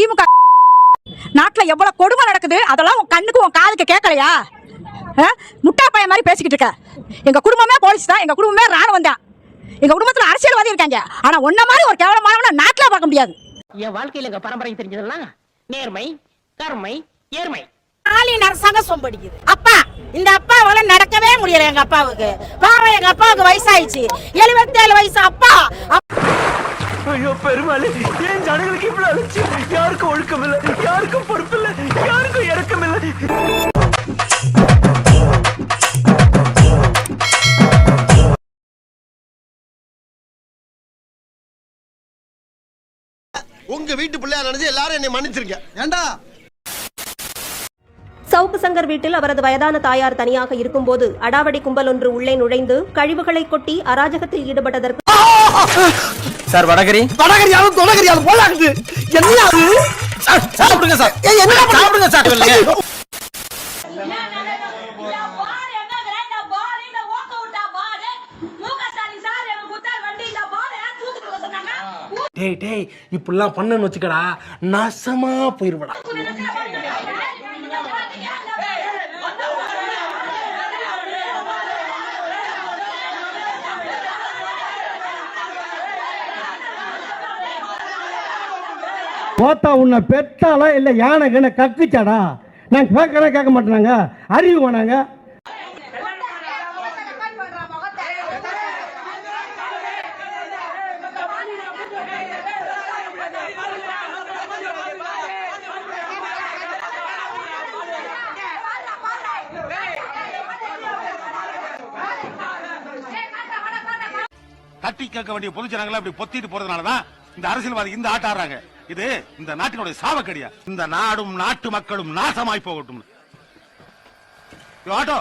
திமுக நாட்டுல எவ்வளவு கொடுமை நடக்குது? அதெல்லாம் உன் கண்ணுக்கு உன் காதுக்கு கேட்கலையா? முட்டா பையன் மாதிரி பேசிக்கிட்டு இருக்க. எங்க குடும்பமே போலீஸ் தான். எங்க குடும்பமே ராணுவம் தான். எங்க குடும்பத்துல அரசியல்வாதி இருக்காங்க. ஆனா உன்ன மாதிரி ஒரு கேவலமானவன நாட்டுல பார்க்க முடியாது. என் வாழ்க்கையில எங்க பரம்பரை தெரிஞ்சதெல்லாம் நேர்மை கருமை ஏர்மை ஸ்டாலின் அரசாங்கம் சொம்படிக்குது. அப்பா இந்த அப்பாவால நடக்கவே முடியல எங்க அப்பாவுக்கு. பாவம் எங்க அப்பாவுக்கு வயசாயிடுச்சு. எழுபத்தேழு வயசு அப்பா. ஐயோ பெருமாளே ஏன் ஜனங்களுக்கு இவ்வளவு அழைச்சு யாருக்கும் ஒழுக்கம் இல்ல யாருக்கும் பொறுப்பு இல்ல யாருக்கும் இறக்கம் இல்ல உங்க வீட்டு பிள்ளையா நினைச்சு எல்லாரும் என்னை மன்னிச்சிருங்க. ஏண்டா? சவுக்கு சங்கர் வீட்டில் அவரது வயதான தாயார் தனியாக இருக்கும்போது அடாவடி கும்பல் ஒன்று உள்ளே நுழைந்து கழிவுகளை கொட்டி அராஜகத்தில் ஈடுபட்டதற்கு சார் வடகரி. வடகரியாலும் தொடகரியாலும் போலாகுது என்ன அது? சாப்பிடுங்க சார். என்ன சாப்பிடுங்க சார் டேய் டேய் இப்படிலாம் பண்ணன்னு வச்சுக்கடா நாசமா போயிருவடா. போத்தா உன்னை பெத்தாலா இல்லை யானை கண்ண கக்குச்சாடா? நான் கேட்கறேன் கேட்க மாட்டேனாங்க. அறிவு வேணாங்க. தட்டி கேட்க வேண்டிய பொதுச் ஜனங்களை அப்படி பொத்திட்டு போறதுனாலதான் இந்த அரசியல்வாதி இந்த ஆட்ட ஆடுறாங்க. இது இந்த நாட்டினுடைய சாவக்கடியா. இந்த நாடும் நாட்டு மக்களும் நாசமாய் போகட்டும். ஆட்டோ.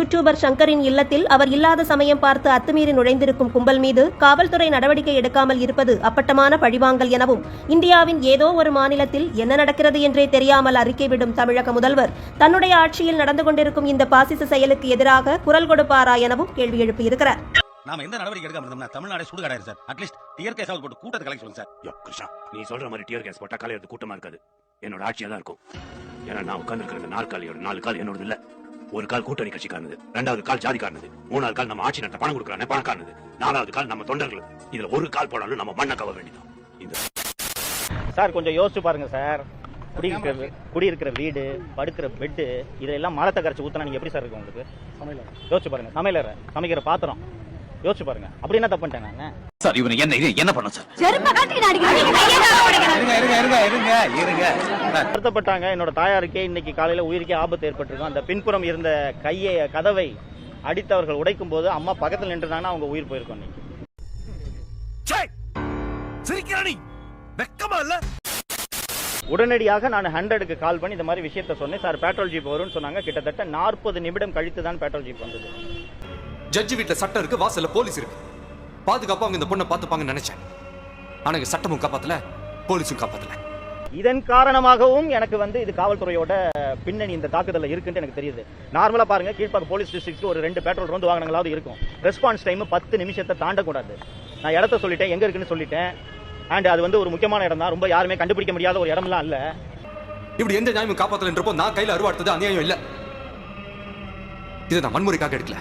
யூடியூபர் சங்கரின் இல்லத்தில் அவர் இல்லாத சமயம் பார்த்து அத்துமீறி நுழைந்திருக்கும் கும்பல் மீது காவல்துறை நடவடிக்கை எடுக்காமல் இருப்பது அப்பட்டமான பழிவாங்கல் எனவும் இந்தியாவின் ஏதோ ஒரு மாநிலத்தில் என்ன நடக்கிறது என்றே தெரியாமல் அறிக்கை விடும் தமிழக முதல்வர் தன்னுடைய ஆட்சியில் நடந்து கொண்டிருக்கும் இந்த பாசிச செயலுக்கு எதிராக குரல் கொடுப்பாரா எனவும் கேள்வி எழுப்பியிருக்கிறார். நாம எந்த நடவடிக்கை எடுக்காம இருந்தோம்னா Tamil Nadu சுடுகாடாயிரு sir. At least tear gas போட்டு கூட்டத்தை கலெக்ட் சொல்லுங்க சார். யோ கிருஷ்ணா நீ சொல்ற மாதிரி டியர் கேஸ் போட்டா காலையில கூட்டமா இருக்காது. என்னோட ஆட்சியா தான் இருக்கும். ஏன்னா நான் உட்கார்ந்து இருக்கிற நாற்காலியோட நாலு கால் என்னோட இல்ல. ஒரு கால் கூட்டணி கட்சிக்காரனது ரெண்டாவது கால் ஜாதிக்காரனது மூணாவது கால் நம்ம ஆட்சி நடத்த பணம் கொடுக்குறானே பணக்காரனது நாலாவது கால் நம்ம தொண்டர்கள். இதுல ஒரு கால் போனாலும் நம்ம மண்ணை கவ வேண்டியதான் இந்த சார் கொஞ்சம் யோசிச்சு பாருங்க சார். குடியிருக்கிற குடியிருக்கிற வீடு படுக்கிற பெட்டு இதெல்லாம் மரத்தை கரைச்சு ஊத்தினா நீங்க எப்படி சார் இருக்கும் உங்களுக்கு? யோசிச்சு பாருங்க. சமையலற சமைக்கிற பாத்திரம். யோசிச்சு பாருங்க. அப்படி என்ன தப்பு பண்ணிட்டேன் நான்? சார் இவனை என்ன என்ன பண்ண சார்? இருங்க இருங்க இருங்க இருங்க இருங்க. வருத்தப்பட்டாங்க. என்னோட தாயாருக்கே இன்னைக்கு காலையில உயிருக்கே ஆபத்து ஏற்பட்டிருக்கும். அந்த பின்புறம் இருந்த கையை கதவை அடித்தவர்கள் உடைக்கும் போது அம்மா பக்கத்தில் நின்றுனாங்கன்னா அவங்க உயிர் போயிருக்கும் இன்னைக்கு. சிரிக்கிறானி வெக்கமா இல்ல? உடனடியாக நான் ஹண்ட்ரடுக்கு கால் பண்ணி இந்த மாதிரி விஷயத்த சொன்னேன். சார் பெட்ரோல் ஜீப் வரும்னு சொன்னாங்க. கிட்டத்தட்ட நாற்பது நிமிடம் கழித்து தான் பெட்ரோல் ஜீப் வந்தது. ஜட்ஜி வீட்ல சட்டம் இருக்கு வாசல்ல போலீஸ் இருக்கு. பாதுகாப்பா அவங்க இந்த பொண்ணை பாத்துப்பாங்கன்னு நினைச்சேன். ஆனா இங்க சட்டமும் காப்பாத்தல போலீஸும் காப்பாத்தல. இதன் காரணமாகவும் எனக்கு வந்து இது காவல்துறையோட பின்னணி இந்த தாக்குதல்ல இருக்குன்னு எனக்கு தெரியுது. நார்மலா பாருங்க கீழ்ப்பாக்கம் போலீஸ் டிஸ்ட்ரிக்ட்ல ஒரு ரெண்டு பெட்ரோல் ரோந்து வாகனங்களாவது இருக்கும். ரெஸ்பான்ஸ் டைம் பத்து நிமிஷத்தை தாண்டக்கூடாது. நான் இடத்த சொல்லிட்டேன் எங்க இருக்குன்னு சொல்லிட்டேன். அண்ட் அது வந்து ஒரு முக்கியமான இடம் தான் ரொம்ப யாருமே கண்டுபிடிக்க முடியாத ஒரு இடம்லாம் இல்ல. இப்படி எந்த நியாயமும் காப்பாத்தலன்றப்போ நான் கையில அருவாடுத்தது அநியாயம் இல்ல. இது நான் வன்முறைக்காக எடுக்கல.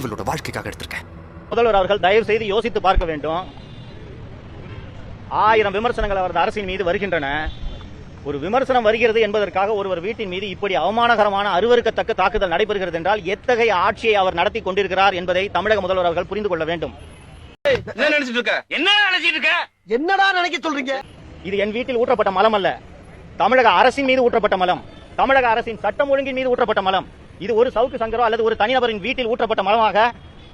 இவளோட வாழ்க்கைக்காக எடுத்திருக்கேன். முதல்வர் அவர்கள் தயவு செய்து யோசித்து பார்க்க வேண்டும். ஆயிரம் விமர்சனங்கள் அவரது அரசின் மீது வருகின்றன. ஒரு விமர்சனம் வருகிறது என்பதற்காக ஒருவர் வீட்டின் மீது இப்படி அவமானகரமான அருவருக்கத்தக்க தாக்குதல் நடைபெறுகிறது என்றால் எத்தகைய ஆட்சியை அவர் நடத்தி கொண்டிருக்கிறார் என்பதை தமிழக முதல்வர் அவர்கள் புரிந்து கொள்ள வேண்டும். என்ன நினைச்சிட்டு இருக்க? என்ன நினைச்சிட்டு இருக்க? என்னடா நினைக்க சொல்றீங்க? இது என் வீட்டில் ஊற்றப்பட்ட மலம் அல்ல. தமிழக அரசின் மீது ஊற்றப்பட்ட மலம். தமிழக அரசின் சட்டம் ஒழுங்கின் மீது ஊற்றப்பட்ட மலம். இது ஒரு சவுக்கு சங்கரோ அல்லது ஒரு தனிநபரின் வீட்டில் ஊற்றப்பட்ட மலமாக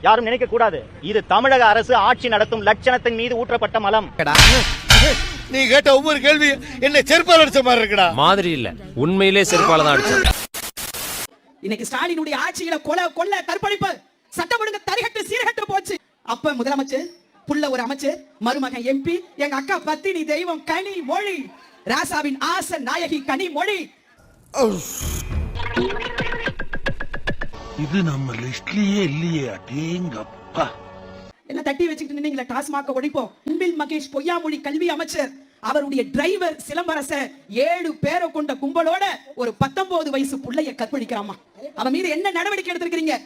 யாரும் நினைக்க கூடாது. இது தமிழக அரசு ஆட்சி நடத்தும் லட்சணத்தின் மீது ஊற்றப்பட்ட மலம். நீ கேட்ட ஒவ்வொரு கேள்வி என்ன செருப்பால் அடிச்ச மாதிரி இருக்குடா. மாதிரி இல்ல. உண்மையிலே செருப்பால தான் அடிச்சேன். இன்னைக்கு ஸ்டாலினுடைய ஆட்சியில கொலை கொள்ள கற்பழிப்பு சட்டம் ஒழுங்கு தரிகட்டு சீர்கட்டு போச்சு. அப்ப முதலமைச்சர் புள்ள ஒரு அமைச்சர் மருமகன் எம்பி எங்க அக்கா பத்தினி தெய்வம் கனி மொழி ராசாவின் ஆச நாயகி கனி மொழி. இது நம்ம லிஸ்ட்லயே இல்லையே அடேங்கப்பா. எல்லாம் தட்டி வச்சுக்கிட்டு நின்னீங்களா டாஸ்மாக ஒழிப்போம். அன்பில் மகேஷ் பொய்யாமொழி கல்வி அமைச்சர். அவருடைய டிரைவர் சிலம்பரசன் ஏழு பேரை கொண்ட கும்பலோட ஒரு பத்தொன்பது வயசு புள்ளைய கற்பழிக்கிறாமா அவன் மீது என்ன நடவடிக்கை எடுத்திருக்கிறீங்க?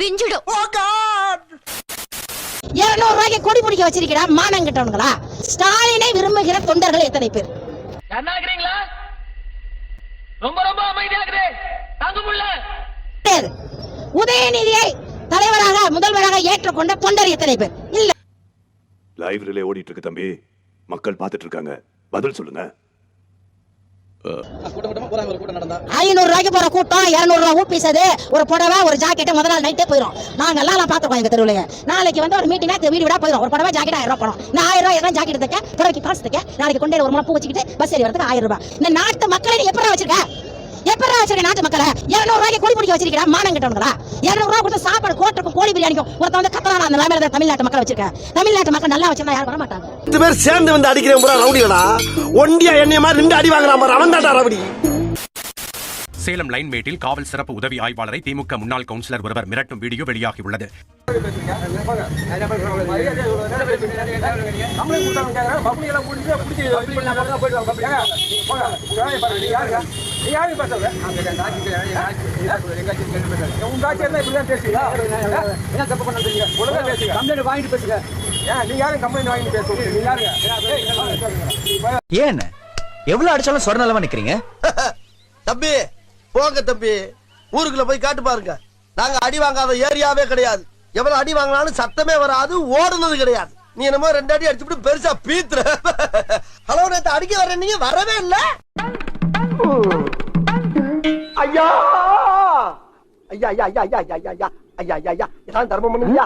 பிஞ்சிடும். இருநூறு ரூபாய்க்கு கொடி பிடிக்க வச்சிருக்கிறா மானம் கிட்டவங்களா ஸ்டாலினை விரும்புகிற தொண்டர்கள் எத்தனை பேர்? கிடையாது. உதயநிதியை தலைவராக முதல்வராக ஏற்றுக்கொண்ட தொண்டர் எத்தனை பேர் இல்ல. லைவ் ரிலே ஓடிட்டு இருக்கு தம்பி. மக்கள் பார்த்துட்டு இருக்காங்க. பதில் சொல்லுங்க. ஐநூறு ரூபாய்க்கு போற கூட்டம் இருநூறு ரூபாய் ஊப்பிசது ஒரு புடவை ஒரு ஜாக்கெட் முதல் நாள் நைட்டே போயிடும் நாங்க எல்லாம் பாத்துருக்கோம் எங்க தெருவுல நாளைக்கு வந்து ஒரு மீட்டிங் வீடு விடா போயிடும் ஒரு புடவை ஜாக்கெட் ஆயிரம் ரூபாய் போனோம் நான் ஆயிரம் ரூபாய் எதாவது ஜாக்கெட் தைக்க புடவைக்கு காசு தைக்க நாளைக்கு கொண்டு ஒரு முளை பூ வச்சுக்கிட்டு பஸ் ஏறி வரதுக்கு ஆயிரம் ரூபாய். இந்த நாட்டு மக்களை நீ எப்படா வச்சிருக்க? எப்படா வச்சிருக்க நாட்டு மக்களை? இருநூறு ரூபாய்க்கு கூலி பிடிக்க வச்சிருக்கா மானம் கிட்டவங்களா இருநூறு ரூபா கொடுத்து சாப்பாடு கோட்டுக்கும் கோழி பிரியாணிக்கும் ஒருத்தன் வந்து கத்தனா அந்த நிலைமையில தமிழ்நாட்டு மக்களை வச்சிருக்க. தமிழ்நாட்டு மக்கள் நல்லா வச்சிருந்தா யாரும் வர மாட்டாங்க ரெண்டு பேர் சேர்ந்து வந்து அடிக்கிறேன் பூரா ரவுடிகளா? ஒண்டியா என்னைய மாதிரி ரெண்டு அடி வாங்குறான் அவன் தாட்டா ரவுடி. சேலம் லைன்மேட்டில் காவல் சிறப்பு உதவி ஆய்வாளரை திமுக முன்னாள் கவுன்சிலர் ஒருவர் மிரட்டும் வீடியோ வெளியாகியுள்ளது. ஏன்? எவ்வளவு அடிச்சாலும் சொர நிலமா நிக்கிறீங்க? தம்பி போங்க தம்பி ஊருக்குள்ள போய் காட்டு பாருங்க. நாங்க அடி வாங்காத ஏரியாவே கிடையாது. எவ்வளவு அடி வாங்கினாலும் சத்தமே வராது ஓடுனது கிடையாது. நீ என்னமோ ரெண்டு அடி அடிச்சுட்டு பெருசா பீத்துற. ஹலோ நேத்து அடிக்க வர நீங்க வரவே இல்ல. ஐயா! ஐயா ஐயா ஐயா ஐயா ஐயா ஐயா ஐயா ஐயா ஐயா ஐயா தர்மம் பண்ணுங்க